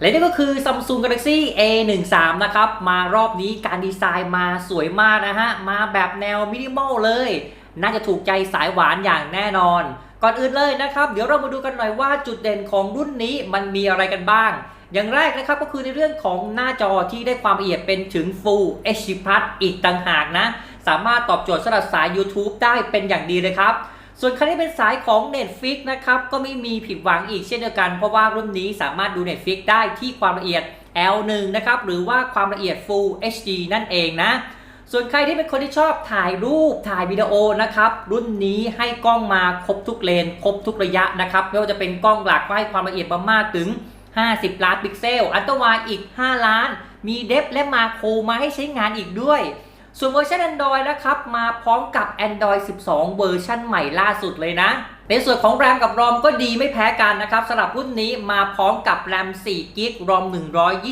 และนี่ก็คือ Samsung Galaxy A13 นะครับ มารอบนี้การดีไซน์มาสวยมากนะฮะ มาแบบแนวมินิมอลเลย น่าจะถูกใจสายหวานอย่างแน่นอน ก่อนอื่นเลยนะครับ เดี๋ยวเรามาดูกันหน่อยว่าจุดเด่นของรุ่นนี้มันมีอะไรกันบ้าง อย่างแรกนะครับก็คือในเรื่องของหน้าจอที่ได้ความละเอียดเป็นถึง Full HD Plus อีกต่างหากนะ สามารถตอบโจทย์สำหรับสาย YouTube ได้เป็นอย่างดีเลยครับ ส่วนใคันที่เป็นสายของ Netflix นะครับ ก็ไม่มีผิดหวังอีกเช่นเดียวกัน เพราะว่ารุ่นนี้สามารถดู Netflix ได้ที่ความละเอียด L1 นะครับ หรือว่าความละเอียด Full HD นั่นเองนะ ส่วนใครที่เป็นคนที่ชอบถ่ายรูปถ่ายวิดีโอนะครับ รุ่นนี้ให้กล้องมาครบทุกเลน ครบทุกระยะนะครับ ไม่ว่าจะเป็นกล้องหลักก็ให้ความละเอียดมามากถึง 50 ล้านพิกเซล อัลตร้าไวอีก 5 ล้าน มีเดฟและมาโครมาให้ใช้งานอีกด้วย ส่วนเวอร์ชัน Android นะครับ มาพร้อมกับ Android 12 เวอร์ชันใหม่ล่าสุดเลยนะ ในส่วนของ RAM กับ ROM ก็ดีไม่แพ้กันนะครับสำหรับรุ่นนี้มาพร้อมกับ RAM 4 g b ROM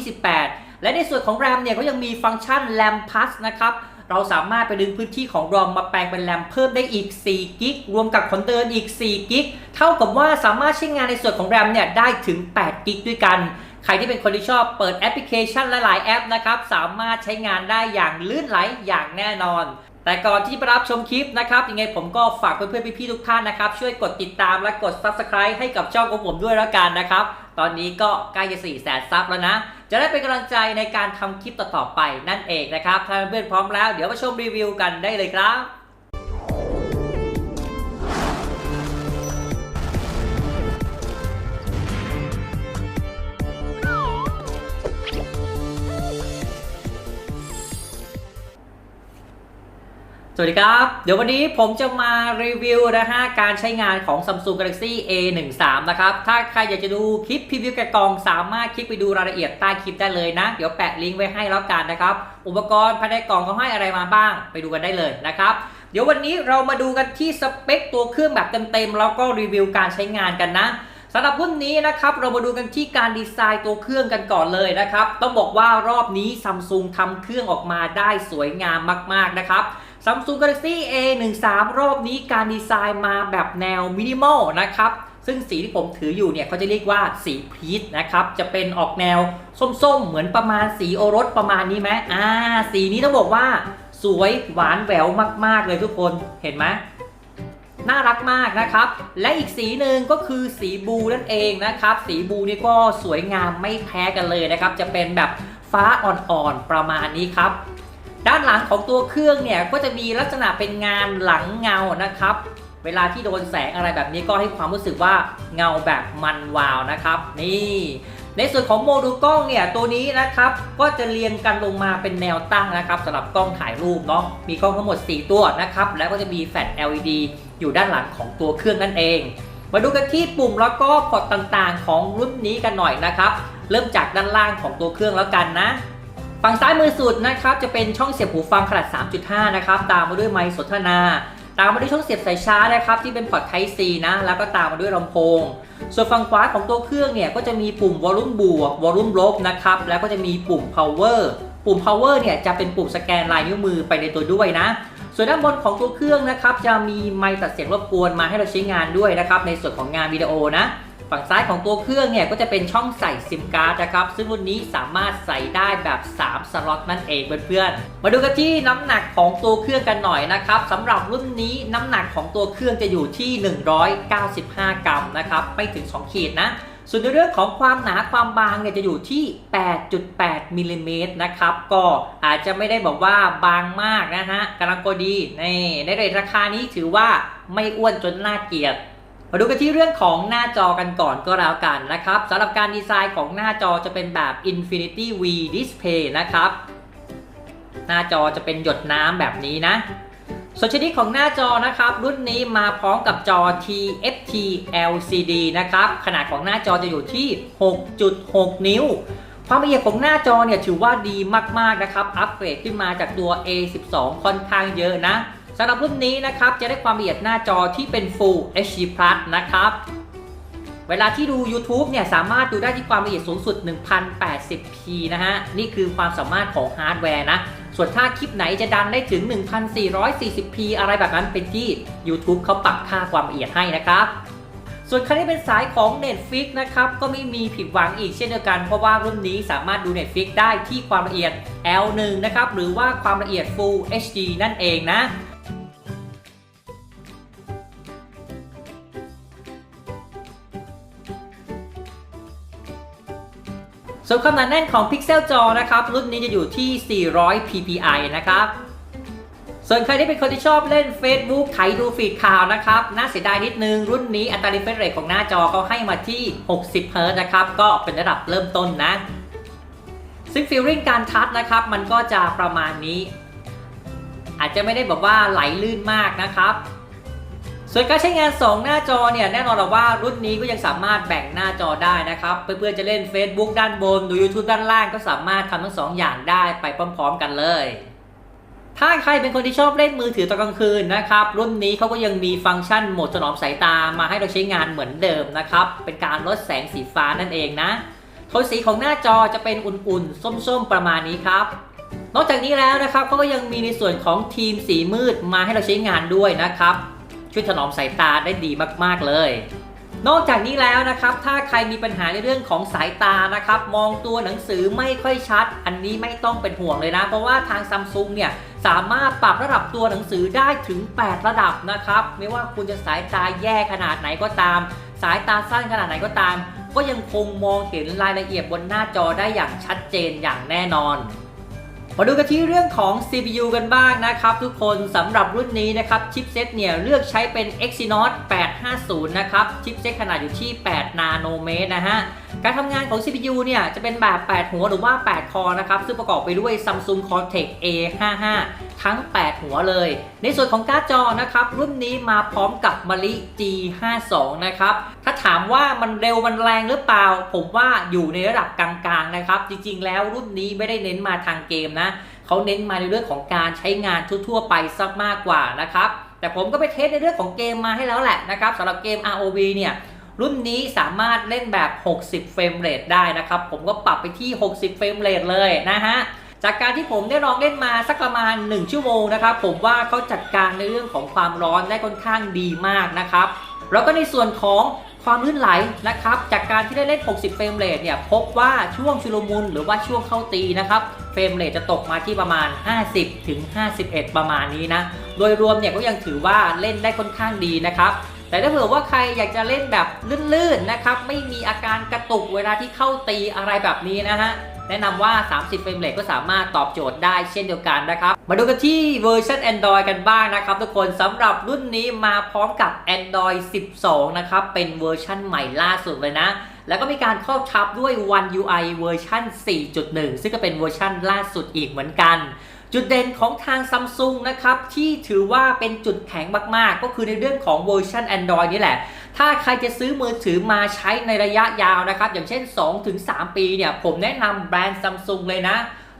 128 และในส่วนของ RAM เนี่ยก็ยังมีฟังก์ชัน RAM Plus นะครับเราสามารถไปดึงพื้นที่ของ ROM มาแปลงเป็น RAM เพิ่มได้อีก4 g b รวมกับคอนเทนอีก4 g b เท่ากับว่าสามารถใช้งานในส่วนของ RAM เนี่ยได้ถึง8 g b ด้วยกัน ใครที่เป็นคนที่ชอบเปิดแอปพลิเคชันหลายๆแอปนะครับ สามารถใช้งานได้อย่างลื่นไหลอย่างแน่นอน แต่ก่อนที่จะไปรับชมคลิปนะครับยังไงผมก็ฝากเพื่อนๆพี่ๆทุกท่านนะครับ ช่วยกดติดตามและกด Subscribe ให้กับช่องของผมด้วยแล้วกันนะครับ ตอนนี้ก็ใกล้จะ4แสนซับแล้วนะ จะได้เป็นกำลังใจในการทำคลิปต่อๆไปนั่นเองนะครับถ้าเพื่อนๆพร้อมแล้ว เดี๋ยวมาชมรีวิวกันได้เลยครับ สวัสดีครับ เดี๋ยววันนี้ผมจะมารีวิวนะฮะการใช้งานของ Samsung Galaxy A13 นะครับ ถ้าใครอยากจะดูคลิปพรีวิวแกะกล่อง สามารถคลิกไปดูรายละเอียดใต้คลิปได้เลยนะ เดี๋ยวแปะลิงก์ไว้ให้แล้วกันนะครับ อุปกรณ์ภายในกล่องเขาให้อะไรมาบ้าง ไปดูกันได้เลยนะครับ เดี๋ยววันนี้เรามาดูกันที่สเปคตัวเครื่องแบบเต็มๆแล้วก็รีวิวการใช้งานกันนะสำหรับรุ่นนี้นะครับเรามาดูกันที่การดีไซน์ตัวเครื่องกันก่อนเลยนะครับ ต้องบอกว่ารอบนี้ซัมซุงทำเครื่องออกมาได้สวยงามมากๆนะครับ Samsung Galaxy A13 รอบนี้การดีไซน์มาแบบแนวมินิมอลนะครับ ซึ่งสีที่ผมถืออยู่เนี่ยเขาจะเรียกว่าสีพีชนะครับ จะเป็นออกแนวส้มๆ เหมือนประมาณสีโอรสประมาณนี้ไหมอ่า สีนี้ต้องบอกว่าสวยหวานแหววมากๆเลยทุกคนเห็นไหมน่ารักมากนะครับ และอีกสีหนึ่งก็คือสีบลูนั่นเองนะครับ สีบลูนี่ก็สวยงามไม่แพ้กันเลยนะครับ จะเป็นแบบฟ้าอ่อนๆประมาณนี้ครับ ด้านหลังของตัวเครื่องเนี่ยก็จะมีลักษณะเป็นงานหลังเงานะครับ เวลาที่โดนแสงอะไรแบบนี้ก็ให้ความรู้สึกว่าเงาแบบมันวาวนะครับ นี่ในส่วนของโมดูลกล้องเนี่ยตัวนี้นะครับก็จะเรียงกันลงมาเป็นแนวตั้งนะครับสำหรับกล้องถ่ายรูปเนาะมีกล้องทั้งหมด 4 ตัวนะครับ แล้วก็จะมีแฟลช LED อยู่ด้านหลังของตัวเครื่องนั่นเอง มาดูกันที่ปุ่มแล้วก็พอร์ตต่างๆ ของรุ่นนี้กันหน่อยนะครับ เริ่มจากด้านล่างของตัวเครื่องแล้วกันนะ ฝั่งซ้ายมือสุดนะครับจะเป็นช่องเสียบหูฟังขนาด 3.5 นะครับตามมาด้วยไมค์สนทนา ตามมาด้วยช่องเสียบสายชาร์จนะครับที่เป็นพอร์ต Type C นะแล้วก็ตามมาด้วยลำโพง ส่วนฝั่งขวาของตัวเครื่องเนี่ยก็จะมีปุ่มวอลลุ่มบวกวอลลุ่มลบนะครับแล้วก็จะมีปุ่ม power ปุ่ม power เนี่ยจะเป็นปุ่มสแกนลายนิ้วมือไปในตัวด้วยนะ ส่วนด้านบนของตัวเครื่องนะครับจะมีไมค์ตัดเสียงรบกวนมาให้เราใช้งานด้วยนะครับในส่วนของงานวิดีโอนะ ฝั่งซ้ายของตัวเครื่องเนี่ยก็จะเป็นช่องใส่ซิมการ์ดนะครับ ซึ่งรุ่นนี้สามารถใส่ได้แบบ 3 สล็อตนั่นเองเพื่อนๆ มาดูกันที่น้ำหนักของตัวเครื่องกันหน่อยนะครับสำหรับรุ่นนี้น้ำหนักของตัวเครื่องจะอยู่ที่ 195 กรัมนะครับไม่ถึง 2 ขีดนะส่วนในเรื่องของความหนาความบางเนี่ยจะอยู่ที่ 8.8 มิลลิเมตรนะครับ ก็อาจจะไม่ได้บอกว่าบางมากนะฮะกำลังพอดีในในเรทราคานี้ถือว่าไม่อ้วนจนน่าเกลียด มาดูกันที่เรื่องของหน้าจอกันก่อนก็แล้วกันนะครับสำหรับการดีไซน์ของหน้าจอจะเป็นแบบ Infinity V Display นะครับ หน้าจอจะเป็นหยดน้ำแบบนี้นะ ส่วนชนิดของหน้าจอนะครับ รุ่นนี้มาพร้อมกับจอ TFT LCD นะครับ ขนาดของหน้าจอจะอยู่ที่ 6.6 นิ้ว ความละเอียดของหน้าจอเนี่ยถือว่าดีมากๆนะครับ อัปเกรดขึ้นมาจากตัว A12 ค่อนข้างเยอะนะ สำหรับรุ่นนี้นะครับจะได้ความละเอียดหน้าจอที่เป็น Full HD Plus นะครับเวลาที่ดู YouTube เนี่ยสามารถดูได้ที่ความละเอียดสูงสุด 1080p นะฮะ นี่คือความสามารถของฮาร์ดแวร์นะ ส่วนถ้าคลิปไหนจะดันได้ถึง 1440p อะไรแบบนั้นเป็นที่ YouTube เขาปรับค่าความละเอียดให้นะครับ ส่วนใครที่เป็นสายของ Netflix นะครับ ก็ไม่มีผิดหวังอีกเช่นเดียวกัน เพราะว่ารุ่นนี้สามารถดู Netflix ได้ที่ความละเอียด L1 นะครับ หรือว่าความละเอียด Full HD นั่นเองนะ ส่วนความหนาแน่นของพิกเซลจอนะครับ รุ่นนี้จะอยู่ที่ 400 ppi นะครับ ส่วนใครที่เป็นคนที่ชอบเล่น Facebook ไถดูฟีดข่าวนะครับ น่าเสียดายนิดนึง รุ่นนี้อัตรา refresh rate ของหน้าจอเขาให้มาที่ 60 Hz นะครับ ก็เป็นระดับเริ่มต้นนะ ซึ่งฟีลลิ่งการทัชนะครับ มันก็จะประมาณนี้ อาจจะไม่ได้แบบว่าไหลลื่นมากนะครับ ส่วนการใช้งาน 2 หน้าจอเนี่ยแน่นอนว่ารุ่นนี้ก็ยังสามารถแบ่งหน้าจอได้นะครับ เพื่อนๆจะเล่น Facebook ด้านบน ดู YouTube ด้านล่างก็สามารถทำทั้งสองอย่างได้ไปพร้อม ๆ กันเลย ถ้าใครเป็นคนที่ชอบเล่นมือถือตอนกลางคืนนะครับ รุ่นนี้เขาก็ยังมีฟังก์ชันโหมดถนอมสายตามาให้เราใช้งานเหมือนเดิมนะครับ เป็นการลดแสงสีฟ้านั่นเองนะโทนสีของหน้าจอจะเป็นอุ่นๆ ส้มๆ ประมาณนี้ครับนอกจากนี้แล้วนะครับเขาก็ยังมีในส่วนของทีมสีมืดมาให้เราใช้งานด้วยนะครับ ช่วยถนอมสายตาได้ดีมาก ๆ เลย นอกจากนี้แล้วนะครับ ถ้าใครมีปัญหาในเรื่องของสายตานะครับ มองตัวหนังสือไม่ค่อยชัด อันนี้ไม่ต้องเป็นห่วงเลยนะ เพราะว่าทางซัมซุงเนี่ยสามารถปรับระดับตัวหนังสือได้ถึง 8 ระดับนะครับ ไม่ว่าคุณจะสายตาแย่ขนาดไหนก็ตาม สายตาสั้นขนาดไหนก็ตาม ก็ยังคงมองเห็นรายละเอียดบนหน้าจอได้อย่างชัดเจนอย่างแน่นอน มาดูกันที่เรื่องของ CPU กันบ้างนะครับ ทุกคนสำหรับรุ่นนี้นะครับชิปเซตเนี่ยเลือกใช้เป็น Exynos 850 นะครับชิปเซตขนาดอยู่ที่ 8 นาโนเมตรนะฮะการทำงานของ CPU เนี่ยจะเป็นแบบ 8 หัวหรือว่า 8 คอนะครับ ซึ่งประกอบไปด้วย Samsung Cortex A55 ทั้ง 8 หัวเลย ในส่วนของการ์ดจอนะครับ รุ่นนี้มาพร้อมกับมะลิ G52 นะครับ ถ้าถามว่ามันเร็วมันแรงหรือเปล่า ผมว่าอยู่ในระดับกลางๆนะครับ จริงๆ แล้วรุ่นนี้ไม่ได้เน้นมาทางเกมนะเขาเน้นมาในเรื่องของการใช้งานทั่วๆ ไปซะมากกว่านะครับแต่ผมก็ไปเทสในเรื่องของเกมมาให้แล้วแหละนะครับสำหรับเกม ROV เนี่ย รุ่นนี้สามารถเล่นแบบ 60 เฟรมเรทได้นะครับ ผมก็ปรับไปที่ 60 เฟรมเรทเลยนะฮะจากการที่ผมได้ลองเล่นมาสักประมาณ 1 ชั่วโมงนะครับ ผมว่าเขาจัดการในเรื่องของความร้อนได้ค่อนข้างดีมากนะครับ แล้วก็ในส่วนของความลื่นไหลนะครับ จากการที่ได้เล่น 60 เฟรมเรทเนี่ยพบว่าช่วงชุลมุนหรือว่าช่วงเข้าตีนะครับเฟรมเรทจะตกมาที่ประมาณ 50 ถึง 51 ประมาณนี้นะ โดยรวมเนี่ยก็ยังถือว่าเล่นได้ค่อนข้างดีนะครับ แต่ถ้าเผื่อว่าใครอยากจะเล่นแบบลื่นๆนะครับไม่มีอาการกระตุกเวลาที่เข้าตีอะไรแบบนี้นะฮะแนะนำว่า 30 เฟรมเรทก็สามารถตอบโจทย์ได้เช่นเดียวกันนะครับ มาดูกันที่เวอร์ชัน Android กันบ้างนะครับ ทุกคนสำหรับรุ่นนี้มาพร้อมกับ Android 12 นะครับ เป็นเวอร์ชันใหม่ล่าสุดเลยนะ แล้วก็มีการครอบทับด้วย One UI เวอร์ชัน4.1 ซึ่งก็เป็นเวอร์ชันล่าสุดอีกเหมือนกัน จุดเด่นของทาง Samsung นะครับที่ถือว่าเป็นจุดแข็งมาก ๆ ก็คือในเรื่องของเวอร์ชัน Android นี่แหละ ถ้าใครจะซื้อมือถือมาใช้ในระยะยาวนะครับ อย่างเช่น 2-3 ปีเนี่ย ผมแนะนำแบรนด์ Samsung เลยนะ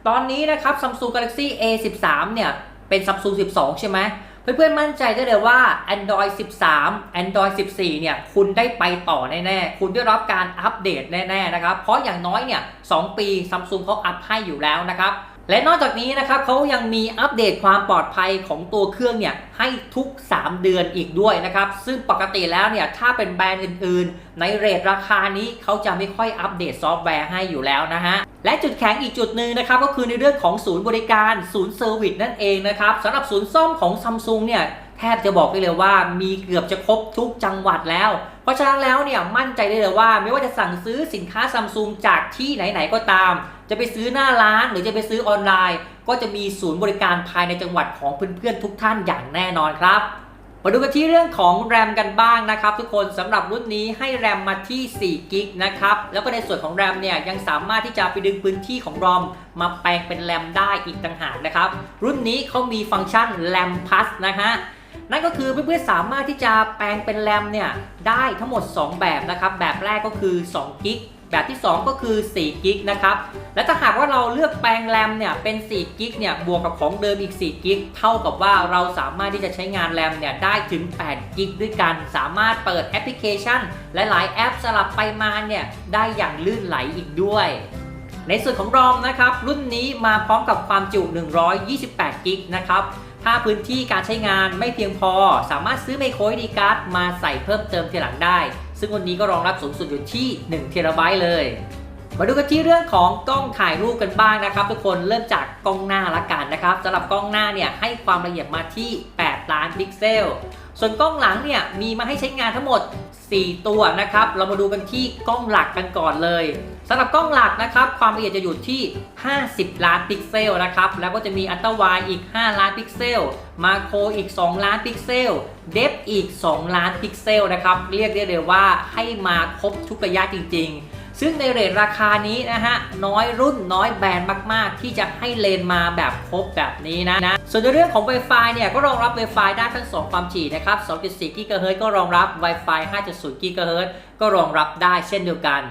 ตอนนี้นะครับ Samsung Galaxy A13 เนี่ยเป็น Samsung 12 ใช่ไหมเพื่อนๆมั่นใจได้เลยว่า Android 13 Android 14 เนี่ย คุณได้ไปต่อแน่ๆ คุณได้รับการอัปเดตแน่ๆ นะครับ เพราะอย่างน้อยเนี่ย 2 ปี Samsung เขาอัปให้อยู่แล้วนะครับ และนอกจากนี้นะครับเขายังมีอัปเดตความปลอดภัยของตัวเครื่องเนี่ยให้ทุก 3 เดือนอีกด้วยนะครับ ซึ่งปกติแล้วเนี่ยถ้าเป็นแบรนด์อื่นๆ ในเรทราคานี้เขาจะไม่ค่อยอัปเดตซอฟต์แวร์ให้อยู่แล้วนะฮะ และจุดแข็งอีกจุดหนึ่งนะครับก็คือในเรื่องของศูนย์บริการศูนย์เซอร์วิสนั่นเองนะครับสำหรับศูนย์ซ่อมของ Samsung เนี่ยแทบจะบอกได้เลยว่ามีเกือบจะครบทุกจังหวัดแล้ว เพราะฉะนั้นแล้วเนี่ยมั่นใจได้เลยว่า ไม่ว่าจะสั่งซื้อสินค้าซัมซุงจากที่ไหนๆก็ตาม จะไปซื้อหน้าร้านหรือจะไปซื้อออนไลน์ ก็จะมีศูนย์บริการภายในจังหวัดของเพื่อนๆทุกท่านอย่างแน่นอนครับมาดูกันที่เรื่องของแรมกันบ้างนะครับ ทุกคนสำหรับรุ่นนี้ให้แรมมาที่4กิกนะครับแล้วก็ในส่วนของแรมเนี่ยยังสามารถที่จะไปดึงพื้นที่ของรอมมาแปลงเป็นแรมได้อีกต่างหากนะครับ รุ่นนี้เขามีฟังก์ชันแรมพัสนะฮะนั่นก็คือเพื่อนๆสามารถที่จะแปลงเป็นแรมเนี่ยได้ทั้งหมด 2 แบบนะครับ แบบแรกก็คือ2กิก แบบที่ 2 ก็คือ4กิกนะครับ และถ้าหากว่าเราเลือกแปลงแรมเนี่ยเป็น4กิกเนี่ยบวกกับของเดิมอีก4กิกเท่ากับว่าเราสามารถที่จะใช้งานแรมเนี่ยได้ถึง8กิกด้วยกัน สามารถเปิดแอปพลิเคชัน และหลายแอปสลับไปมาเนี่ยได้อย่างลื่นไหลอีกด้วยในส่วนของ ROM นะครับรุ่นนี้มาพร้อมกับความจุ 128 กิกนะครับถ้าพื้นที่การใช้งานไม่เพียงพอ สามารถซื้อไมโคร SD card มาใส่เพิ่มเติมทีหลังได้ ซึ่งวันนี้ก็รองรับสูงสุดอยู่ที่1เทราไบต์เลย มาดูกันที่เรื่องของกล้องถ่ายรูปกันบ้างนะครับ ทุกคนเริ่มจากกล้องหน้าละกันนะครับสำหรับกล้องหน้าเนี่ยให้ความละเอียดมาที่ 8 ล้านพิกเซล ส่วนกล้องหลังเนี่ยมีมาให้ใช้งานทั้งหมด 4 ตัวนะครับ เรามาดูกันที่กล้องหลักกันก่อนเลยสำหรับกล้องหลักนะครับ ความละเอียดจะอยู่ที่ 50 ล้านพิกเซลนะครับ แล้วก็จะมีอัลตร้าไวอีก 5 ล้านพิกเซล มาโครอีก 2 ล้านพิกเซล เดฟอีก 2 ล้านพิกเซลนะครับ เรียกได้เลยว่าให้มาครบทุกระยะจริง ๆ ซึ่งในเรทราคานี้นะฮะน้อยรุ่นน้อยแบรนด์มากๆ ที่จะให้เลนมาแบบครบแบบนี้นะนะส่วนในเรื่องของ Wi-Fi เนี่ยก็รองรับ Wi-Fi ได้ทั้ง 2 ความถี่นะครับ 2.4 GHz ก็รองรับ Wi-Fi 5.0 GHz ก็รองรับได้เช่นเดียวกัน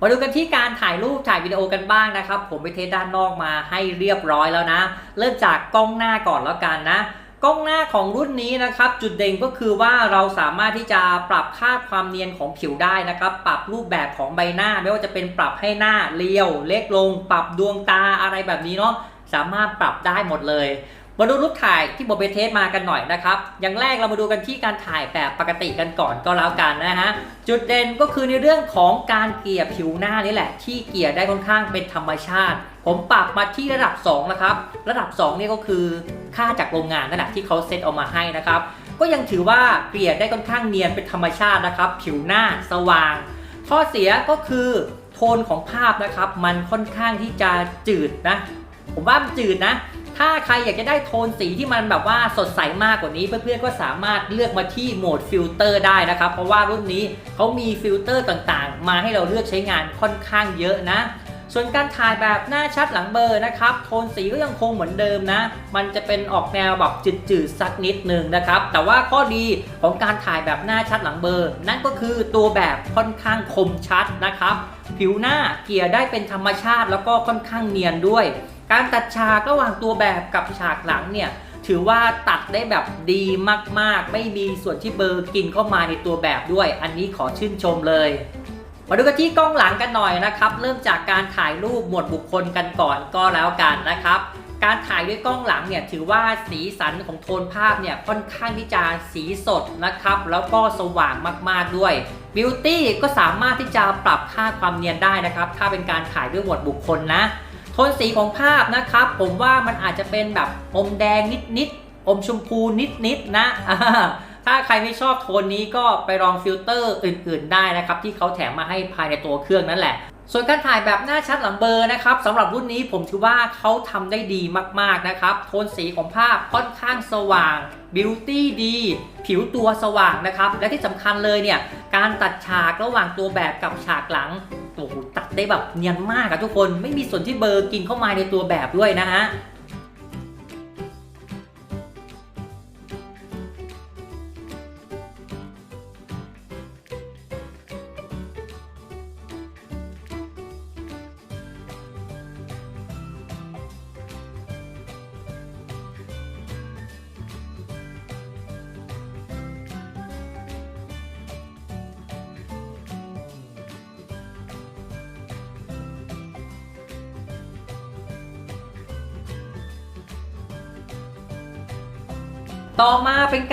มาดูกันที่การถ่ายรูปถ่ายวิดีโอกันบ้างนะครับ ผมไปเทสด้านนอกมาให้เรียบร้อยแล้วนะ เริ่มจากกล้องหน้าก่อนแล้วกันนะ กล้องหน้าของรุ่นนี้นะครับ จุดเด่นก็คือว่าเราสามารถที่จะปรับค่าความเนียนของผิวได้นะครับ ปรับรูปแบบของใบหน้า ไม่ว่าจะเป็นปรับให้หน้าเรียว เล็กลง ปรับดวงตาอะไรแบบนี้เนาะสามารถปรับได้หมดเลย มาดูรูปถ่ายที่ผมไปเทสมากันหน่อยนะครับ อย่างแรกเรามาดูกันที่การถ่ายแบบปกติกันก่อนก็แล้วกันนะฮะ จุดเด่นก็คือในเรื่องของการเกลี่ยผิวหน้านี่แหละ ที่เกลี่ยได้ค่อนข้างเป็นธรรมชาติ ผมปรับมาที่ระดับ2นะครับ ระดับ2นี่ก็คือค่าจากโรงงานนั่นแหละที่เขาเซตออกมาให้นะครับ ก็ยังถือว่าเกลี่ยได้ค่อนข้างเนียนเป็นธรรมชาตินะครับ ผิวหน้าสว่าง ข้อเสียก็คือโทนของภาพนะครับ มันค่อนข้างที่จะจืดนะ ผมว่ามันจืดนะ ถ้าใครอยากจะได้โทนสีที่มันแบบว่าสดใสมากกว่านี้ เพื่อนๆก็สามารถเลือกมาที่โหมดฟิลเตอร์ได้นะครับ เพราะว่ารุ่นนี้เขามีฟิลเตอร์ต่างๆ มาให้เราเลือกใช้งานค่อนข้างเยอะนะส่วนการถ่ายแบบหน้าชัดหลังเบอร์นะครับ โทนสีก็ยังคงเหมือนเดิมนะ มันจะเป็นออกแนวแบบจืดๆสักนิดหนึ่งนะครับ แต่ว่าข้อดีของการถ่ายแบบหน้าชัดหลังเบอร์ นั่นก็คือตัวแบบค่อนข้างคมชัดนะครับ ผิวหน้าเกลี่ยได้เป็นธรรมชาติแล้วก็ค่อนข้างเนียนด้วย การตัดฉากระหว่างตัวแบบกับฉากหลังเนี่ยถือว่าตัดได้แบบดีมากๆ ไม่มีส่วนที่เบอร์กินเข้ามาในตัวแบบด้วย อันนี้ขอชื่นชมเลย มาดูกันที่กล้องหลังกันหน่อยนะครับ เริ่มจากการถ่ายรูปหมวดบุคคลกันก่อนก็แล้วกันนะครับ การถ่ายด้วยกล้องหลังเนี่ยถือว่าสีสันของโทนภาพเนี่ยค่อนข้างที่จะสีสดนะครับ แล้วก็สว่างมากๆด้วย Beauty ก็สามารถที่จะปรับค่าความเนียนได้นะครับ ถ้าเป็นการถ่ายด้วยหมวดบุคคลนะ โทนสีของภาพนะครับ ผมว่ามันอาจจะเป็นแบบอมแดงนิดๆอมชมพูนิดๆนะถ้าใครไม่ชอบโทนนี้ก็ไปลองฟิลเตอร์อื่น ๆ ได้นะครับ ที่เขาแถมมาให้ภายในตัวเครื่องนั่นแหละ ส่วนการถ่ายแบบหน้าชัดหลังเบอร์นะครับสำหรับรุ่นนี้ผมถือว่าเขาทำได้ดีมากๆนะครับ โทนสีของภาพค่อนข้างสว่างบิวตี้ดี ผิวตัวสว่างนะครับ และที่สำคัญเลยเนี่ย การตัดฉากระหว่างตัวแบบกับฉากหลังโอ้โหตัดได้แบบเนียนมากอะทุกคนไม่มีส่วนที่เบอร์กินเข้ามาในตัวแบบด้วยนะฮะ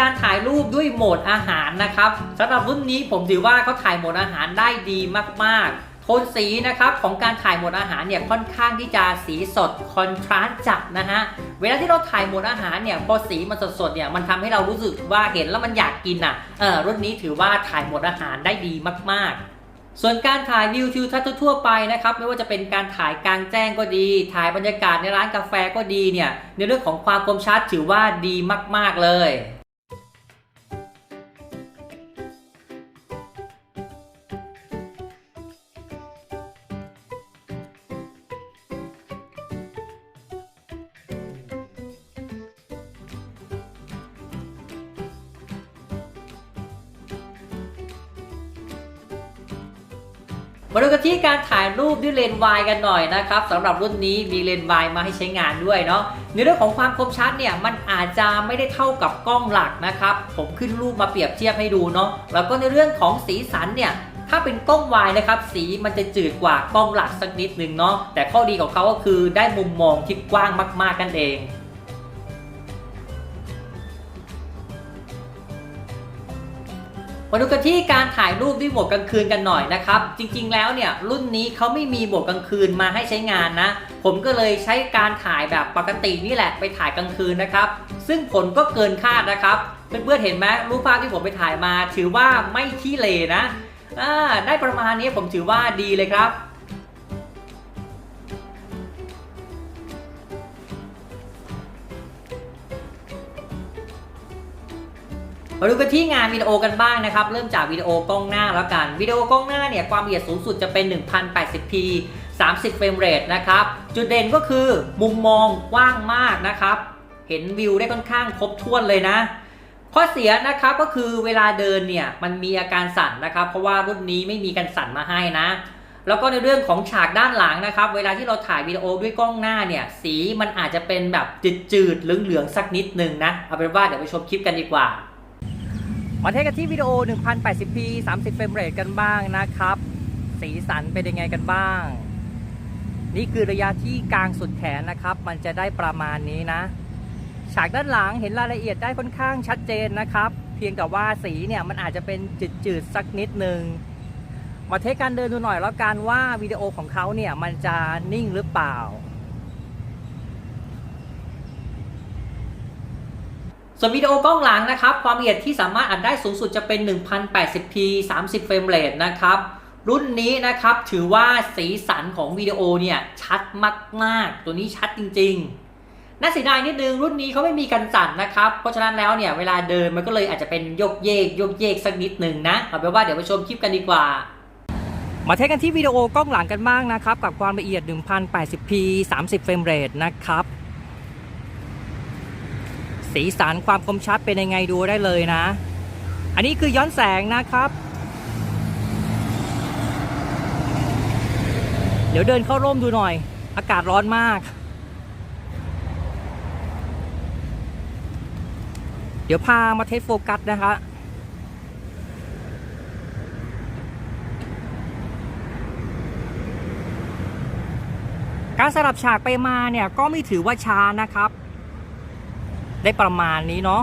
การถ่ายรูปด้วยโหมดอาหารนะครับสำหรับรุ่นนี้ผมถือว่าเขาถ่ายโหมดอาหารได้ดีมากๆโทนสีนะครับของการถ่ายโหมดอาหารเนี่ยค่อนข้างที่จะสีสดคอนทราสต์จัดนะฮะเวลาที่เราถ่ายโหมดอาหารเนี่ยพอสีมันสดๆเนี่ยมันทำให้เรารู้สึกว่าเห็นแล้วมันอยากกินอะเออรุ่นนี้ถือว่าถ่ายโหมดอาหารได้ดีมากๆส่วนการถ่ายวิวทิวทัศน์ทั่วไปนะครับไม่ว่าจะเป็นการถ่ายกลางแจ้งก็ดี ถ่ายบรรยากาศในร้านกาแฟก็ดีเนี่ยในเรื่องของความคมชัดถือว่าดีมาก ๆเลย มาดูกันที่การถ่ายรูปด้วยเลนส์วายกันหน่อยนะครับสำหรับรุ่นนี้มีเลนส์วายมาให้ใช้งานด้วยเนาะในเรื่องของความคมชัดเนี่ยมันอาจจะไม่ได้เท่ากับกล้องหลักนะครับผมขึ้นรูปมาเปรียบเทียบให้ดูเนาะแล้วก็ในเรื่องของสีสันเนี่ยถ้าเป็นกล้องวายนะครับสีมันจะจืดกว่ากล้องหลักสักนิดหนึ่งเนาะแต่ข้อดีของเขาก็คือได้มุมมองที่กว้างมากๆกันเอง มาดูกันที่การถ่ายรูปด้วยโหมดกลางคืนกันหน่อยนะครับ จริงๆแล้วเนี่ยรุ่นนี้เขาไม่มีโหมดกลางคืนมาให้ใช้งานนะ ผมก็เลยใช้การถ่ายแบบปกตินี่แหละไปถ่ายกลางคืนนะครับ ซึ่งผลก็เกินคาดนะครับ เพื่อนๆเห็นไหมรูปภาพที่ผมไปถ่ายมา ถือว่าไม่ขี้เลนะอ่าได้ประมาณนี้ผมถือว่าดีเลยครับ มาดูกันที่งานวิดีโอกันบ้างนะครับ เริ่มจากวิดีโอกล้องหน้าแล้วกัน วิดีโอกล้องหน้าเนี่ยความละเอียดสูงสุดจะเป็น 1080p 30เฟรมเรทนะครับ จุดเด่นก็คือมุมมองกว้างมากนะครับ เห็นวิวได้ค่อนข้างครบถ้วนเลยนะ ข้อเสียนะครับก็คือเวลาเดินเนี่ยมันมีอาการสั่นนะครับ เพราะว่ารุ่นนี้ไม่มีกันสั่นมาให้นะ แล้วก็ในเรื่องของฉากด้านหลังนะครับ เวลาที่เราถ่ายวิดีโอด้วยกล้องหน้าเนี่ยสีมันอาจจะเป็นแบบจืดๆเหลืองๆสักนิดนึงนะเอาเป็นว่าเดี๋ยวไปชมคลิปกันดีกว่า มาเทสกันที่วิดีโอ 1080p 30เฟรมเรทกันบ้างนะครับ สีสันเป็นยังไงกันบ้าง นี่คือระยะที่กลางสุดแขนนะครับ มันจะได้ประมาณนี้นะ ฉากด้านหลังเห็นรายละเอียดได้ค่อนข้างชัดเจนนะครับ เพียงแต่ว่าสีเนี่ยมันอาจจะเป็นจืดๆสักนิดนึงมาเทสการเดินดูหน่อยแล้วกันว่าวิดีโอของเขาเนี่ยมันจะนิ่งหรือเปล่า ส่วนวิดีโอกล้องหลังนะครับ ความละเอียดที่สามารถอัดได้สูงสุดจะเป็น 1080p 30เฟรมเรทนะครับ รุ่นนี้นะครับถือว่าสีสันของวิดีโอเนี่ยชัดมากๆ ตัวนี้ชัดจริง ๆ น่าเสียดายนิดนึงรุ่นนี้เขาไม่มีกันสั่นนะครับ เพราะฉะนั้นแล้วเนี่ยเวลาเดินมันก็เลยอาจจะเป็นโยกเยกโยกเยกสักนิดหนึ่งนะเอาเป็นว่าเดี๋ยวไปชมคลิปกันดีกว่ามาเทสกันที่วิดีโอกล้องหลังกันบ้างนะครับ กับความละเอียด 1080p 30เฟรมเรทนะครับ สีสันความคมชัดเป็นยังไงดูได้เลยนะ อันนี้คือย้อนแสงนะครับ เดี๋ยวเดินเข้าร่มดูหน่อย อากาศร้อนมาก เดี๋ยวพามาเทสโฟกัสนะคะการสลับฉากไปมาเนี่ยก็ไม่ถือว่าช้านะครับ ได้ประมาณนี้เนาะ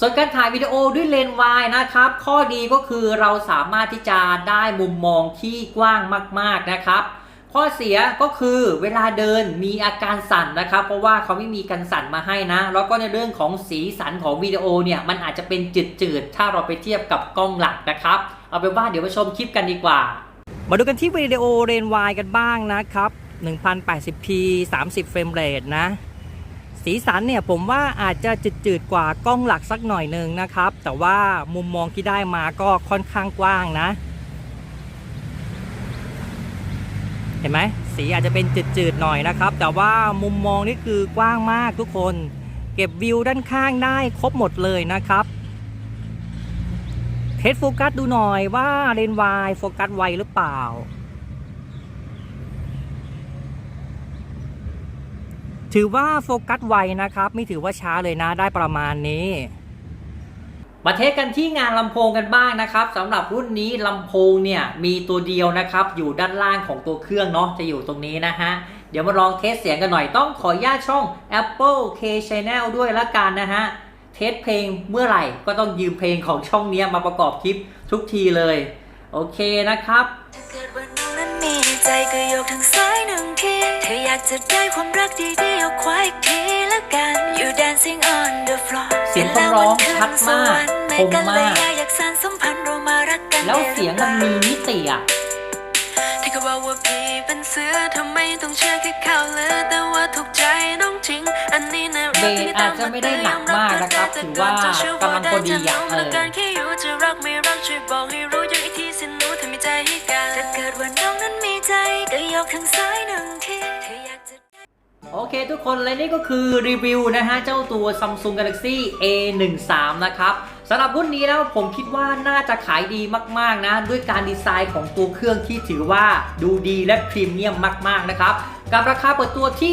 ส่วนการถ่ายวิดีโอด้วยเลนส์วายนะครับ ข้อดีก็คือเราสามารถที่จะได้มุมมองที่กว้างมาก ๆนะครับ ข้อเสียก็คือเวลาเดินมีอาการสั่นนะครับ เพราะว่าเขาไม่มีกันสั่นมาให้นะ แล้วก็ในเรื่องของสีสันของวิดีโอเนี่ยมันอาจจะเป็นจืดๆถ้าเราไปเทียบกับกล้องหลักนะครับ เอาเป็นว่าเดี๋ยวไปชมคลิปกันดีกว่า มาดูกันที่วิดีโอเรนส์วายกันบ้างนะครับ 1080p 30เฟรมเรทนะ สีสันเนี่ยผมว่าอาจจะจืดๆกว่ากล้องหลักสักหน่อยหนึ่งนะครับ แต่ว่ามุมมองที่ได้มาก็ค่อนข้างกว้างนะ เห็นไหมสีอาจจะเป็นจืดๆหน่อยนะครับ แต่ว่ามุมมองนี่คือกว้างมากทุกคน เก็บวิวด้านข้างได้ครบหมดเลยนะครับเทสโฟกัสดูหน่อยว่าเลนส์วายโฟกัสไวหรือเปล่า ถือว่าโฟกัสไวนะครับ ไม่ถือว่าช้าเลยนะได้ประมาณนี้มาเทสกันที่งานลำโพงกันบ้างนะครับสำหรับรุ่นนี้ลำโพงเนี่ยมีตัวเดียวนะครับ อยู่ด้านล่างของตัวเครื่องเนาะจะอยู่ตรงนี้นะฮะเดี๋ยวมาลองเทสเสียงกันหน่อยต้องขออนุญาตช่อง Apple K Channel ด้วยละกันนะฮะเทสเพลงเมื่อไหร่ก็ต้องยืมเพลงของช่องนี้มาประกอบคลิปทุกทีเลย โอเคนะครับ ใจก็ยกทางซ้ายหนึ่งทีเธออยากจะได้ความรักดีๆยกควายอีกทีละกัน You dancing on the floor เสียงคนร้องชัดมากคมมากอยากสานสัมพันธ์เรามารักกันแล้วเสียงมันมีมิติอะที่ เขาบอกว่าพี่เป็นเสือทำไมต้องเชื่อแค่ข่าวลือแต่ว่าถูกใจน้องจริง อันนี้นะเบสอาจจะไม่ได้หนักมากนะครับถือว่ากำลังพอดีอะเออการแค่อยู่จะรักไม่รักช่วยบอกให้รู้อย่างอีกทีสิหนูถ้ามีใจให้กันถ้าเกิดว่าน้องนั้นมีใจก็ยกทางซ้ายหนึ่งทีเธออยากจะโอเคทุกคนและนี่ก็คือรีวิวนะฮะ เจ้าตัว Samsung Galaxy A13 นะครับ สำหรับรุ่นนี้แล้วผมคิดว่าน่าจะขายดีมากๆนะ ด้วยการดีไซน์ของตัวเครื่องที่ถือว่าดูดีและพรีเมียมมากๆนะครับ กับราคาเปิดตัวที่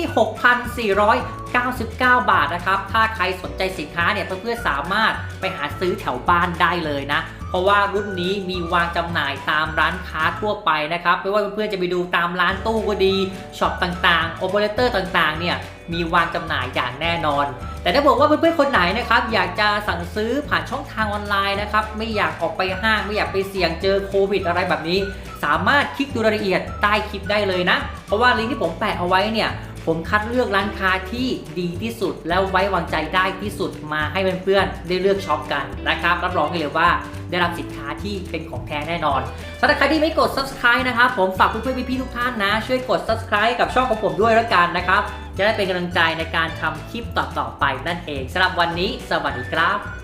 6,499 บาทนะครับ ถ้าใครสนใจสินค้าเนี่ยเพื่อนๆสามารถไปหาซื้อแถวบ้านได้เลยนะ ราะว่ารุ่นนี้มีวางจำหน่ายตามร้านค้าทั่วไปนะครับไม่ว่าเพื่อนๆจะไปดูตามร้านตู้ก็ดีช็อปต่างๆโอเปอเรเตอร์ต่างๆเนี่ยมีวางจำหน่ายอย่างแน่นอน แต่ถ้าบอกว่าเพื่อนๆคนไหนนะครับอยากจะสั่งซื้อผ่านช่องทางออนไลน์นะครับไม่อยากออกไปห้างไม่อยากไปเสี่ยงเจอโควิดอะไรแบบนี้ สามารถคลิกดูรายละเอียดใต้คลิปได้เลยนะ เพราะว่าลิงก์ที่ผมแปะเอาไว้เนี่ย ผมคัดเลือกร้านค้าที่ดีที่สุด แล้วไว้วางใจได้ที่สุดมาให้เพื่อนๆได้เลือกช็อปกันนะครับรับรองเลยว่าได้รับสินค้าที่เป็นของแท้แน่นอนสำหรับใครที่ไม่กด subscribe นะครับผมฝากเพื่อนๆพี่ๆทุกท่านนะ ช่วยกด subscribe กับช่องของผมด้วยแล้วกันนะครับ จะได้เป็นกำลังใจในการทำคลิปต่อๆไปนั่นเองสำหรับวันนี้ สวัสดีครับ